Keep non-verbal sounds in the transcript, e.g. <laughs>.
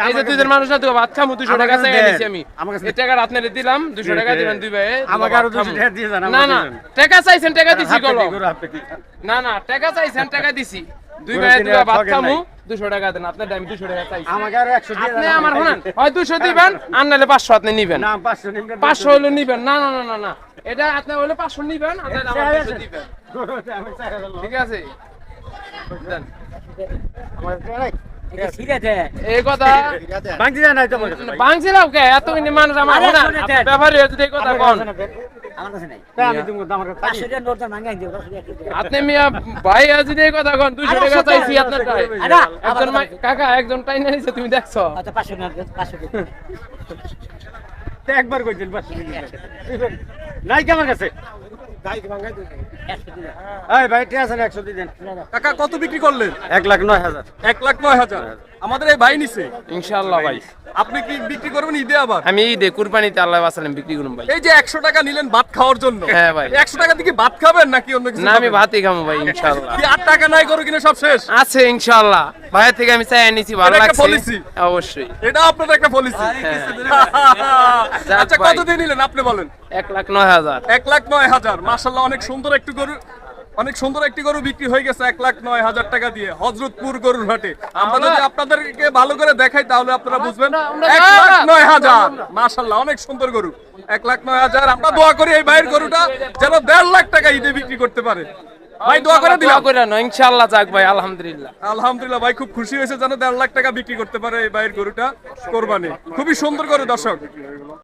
এই যে মানুষ না তো ভাত খামু দুশো টাকা চাই। আমি। আমার কাছে- এই টাকা আপনারে দিলাম টাকা দিবেন দুই ভাই আমাকে আরও 200 টাকা দিয়ে যান, না না টাকা চাইছেন টাকা দিছি গলো। না না টাকা চাইছেন টাকা দিছি। দুই ভাই টাকা দেন আপনার আমি দুশো টাকা চাইছি। আমাকে আরও 100 দিয়ে আপনি আমার আমি হয় দুশো দিবেন আর নাহলে পাঁচশো আপনি নিবেন। না, 500 নিবেন, পাঁচশো হলে নিবেন না না না না না। এটা আপনি হলে পাঁচশো নিবেন আমার দিবেন। <laughs> ঠিক আছে? দেন। আমার। এই কথা কে? এত মানুষ আমার। ব্যাপারী হয়ে যদি এই কথা কন। আপনি মিয়া ভাই যদি এই কথা কন দুইশো টাকা চাইছি আপনার একজন কাকা একজন টাই নিয়েছে তুমি দেখছ। আচ্ছা, একবার কইছেন, বাস নাই কি আমার কাছে। একশো দিও। এই ভাই ঠিক আছে না, 100 দিয়ে দেন। কাকা কত বিক্রি করলেন? এক লাখ নয় হাজার। এক লাখ নয় হাজার? আমাদের এই ভাই নিছে? ইনশাআল্লাহ ভাই। আপনি কি বিক্রি করবেন ঈদে আবার? আমি ঈদে কুরবানিতে আল্লাহ বাসালাম বিক্রি করুন ভাই। এই যে একশো টাকা নিলেন ভাত খাওয়ার জন্য। হ্যাঁ ভাই। একশো টাকা দিয়ে কি ভাত খাবেন নাকি অন্য কিছু না আমি ভাতই খাব ভাই ইনশাআল্লাহ। কি আট টাকা নাই করো কিনা সব শেষ? আছে ইনশাআল্লাহ। থেকে আমি চাই নিছি ভালো লাগছে। policy। অবশ্যই। এটা আপনার একটা পলিসি আচ্ছা কত দিয়ে নিলেন? আপনি বলেন। এক লাখ নয় হাজার। এক লাখ নয় হাজার। অনেক সুন্দর একটি গরু অনেক সুন্দর একটি গরু বিক্রি হয়ে গেছে এক লাখ নয় হাজার টাকা দিয়ে হজরতপুর গরুর হাটে। আমরা যদি আপনাদেরকে ভালো করে দেখাই তাহলে আপনারা বুঝবেন এক লাখ নয় হাজার। মার্শাল্লাহ অনেক সুন্দর গরু। এক লাখ নয় হাজার। আমরা দোয়া করি এই ভাইয়ের গরুটা যেন দেড় লাখ টাকা ঈদে বিক্রি করতে পারে। ভাই দোয়া করে দিলাম। দোয়া করে না ইনশাআল্লাহ যাক ভাই আলহামদুলিল্লাহ। আলহামদুলিল্লাহ ভাই খুব খুশি হয়েছে যেন দেড় লাখ টাকা বিক্রি করতে পারে এই ভাইয়ের গরুটা কোরবানি। খুবই সুন্দর করে দর্শক।